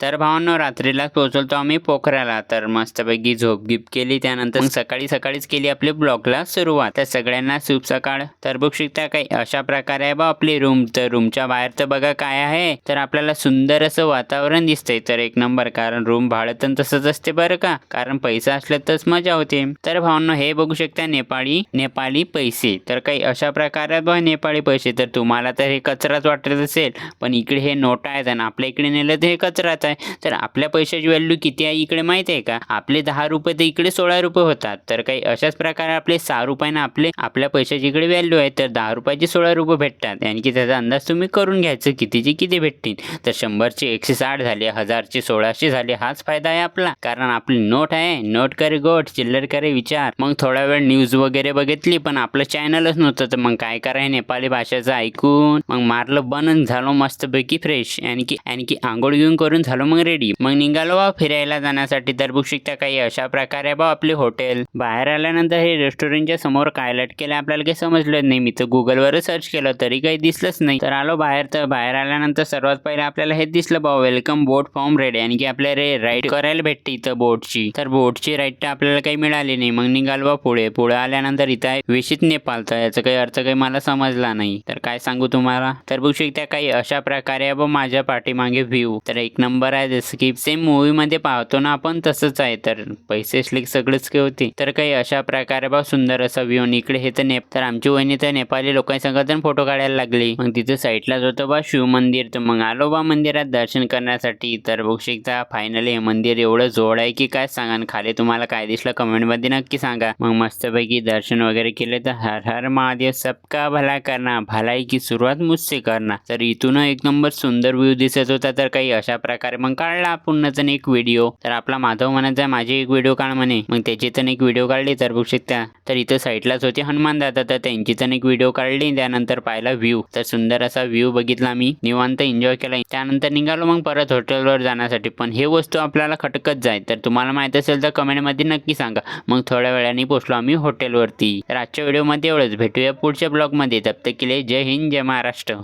तर भावांनो रात्रीला पोहोचलतो आम्ही पोखराला तर मस्तपैकी झोप गिप केली. त्यानंतर सकाळी सकाळीच केली आपली ब्लॉगला सुरुवात. तर सगळ्यांना शुभ सकाळ. तर बघू शकता काही अशा प्रकारे आहे बा आपली रूम. तर रूमच्या बाहेर तर बघा काय आहे. तर आपल्याला सुंदर असं वातावरण दिसतंय. तर एक नंबर कारण रूम भाडं तर तसंच असते बरं का. कारण पैसा असलं तरच मजा होते. तर भावांनो हे बघू शकता नेपाळी नेपाळी पैसे. तर काही अशा प्रकारे बघा नेपाळी पैसे. तर तुम्हाला तर हे कचराच वाटत असेल पण इकडे हे नोट आहेत आणि आपल्या इकडे नेलं तर हे कचराच आहे. तर आपल्या पैशाची व्हॅल्यू किती आहे इकडे माहिती आहे का? आपले दहा रुपये तर इकडे सोळा रुपये होतात. तर काही अशाच प्रकारे आपले सहा रुपयानं आपले आपल्या पैशाची इकडे व्हॅल्यू आहे. तर दहा रुपयाचे सोळा रुपये भेटतात. आणखी त्याचा अंदाज तुम्ही करून घ्यायचं कितीचे किती भेटतील. तर शंभरचे एकशे साठ झाले हजारचे सोळाशे झाले हाच फायदा आहे आपला. कारण आपली नोट आहे. नोट करे गोट चिल्लर करे विचार. मग थोडा वेळ न्यूज वगैरे बघितली पण आपलं चॅनलच नव्हतं. तर मग काय कराय नेपाळी भाषेचं ऐकून मग मारलं बनन झालो मस्तपैकी फ्रेश आणखी आणखी आंघोळ घेऊन करून झालो मग रेडी मग निघालो बा फिरायला जाण्यासाठी. तर बघू शकता काही अशा प्रकारे बा आपली हॉटेल बाहेर आल्यानंतर हे रेस्टॉरंटच्या समोर काय केलं. आपल्याला काही समजलं नाही. मी तर गुगलवरच सर्च केलं तरी काही दिसलंच नाही. तर आलो बाहेर. तर बाहेर आल्यानंतर सर्वात पहिले आपल्याला हे दिसलं बा वेलकम बोट फॉर्म रेडी आणि की आपल्या रे राईड करायला भेटते इथं बोटची तर बोटची राईड तर आपल्याला काही मिळाली नाही. मग निघालो बा पुढे. पुढे आल्यानंतर इथं आहे विशित नेपाळ तर याचा काही अर्थ काही मला समजला नाही. तर काय सांगू तुम्हाला? तर बघू शकता काही अशा प्रकारे आहे बा माझ्या पाठीमागे व्ह्यू तर एक नंबर आहे. जसं की सेम मूवीमध्ये पाहतो ना आपण तसंच आहे. तर पैसे असले सगळंच काही होते. तर काही अशा प्रकारे बा सुंदर असा व्ह्यू इकडे हे तर नेप तर आमची वहिनी तर नेपाळी लोकांसंगत फोटो काढायला लागली. मग तिथे साईडलाच होतं बा शिव मंदिर तर मग आलो बा मंदिरात दर्शन करण्यासाठी. तर बघू शकता फायनली हे मंदिर एवढं जोड आहे की काय सांगा खाली तुम्हाला काय दिसलं कमेंटमध्ये नक्की सांगा. मग मस्तपैकी दर्शन वगैरे केले तर हर हर महादेव सबका भला करणार भलाई की सुरुवात मुझसे करना. तर इथून एक नंबर सुंदर व्ह्यू दिसत होता. तर काही अशा प्रकारे मग काढला पुन्हा एक व्हिडिओ तर आपला माधव म्हणायचा माझी एक व्हिडिओ काढ म्हणे. मग त्याची तर एक व्हिडिओ काढली तर बघू शकता. तर इथं साईडलाच होते हनुमान दादा तर त्यांची तर एक व्हिडिओ काढली त्यानंतर पाहिला व्ह्यू तर सुंदर असा व्ह्यू बघितला मी. निवांत एन्जॉय केला. त्यानंतर निघालो मग परत हॉटेलवर जाण्यासाठी. पण हे वस्तू आपल्याला खटकत जाय तर तुम्हाला माहीत असेल तर कमेंटमध्ये नक्की सांगा. मग थोड्या वेळाने पोचलो आम्ही हॉटेलवरती तर आजच्या व्हिडिओमध्ये एवढंच. भेटूया पुढच्या ब्लॉगमध्ये तप्त केले जय हिंद जय महाराष्ट्र.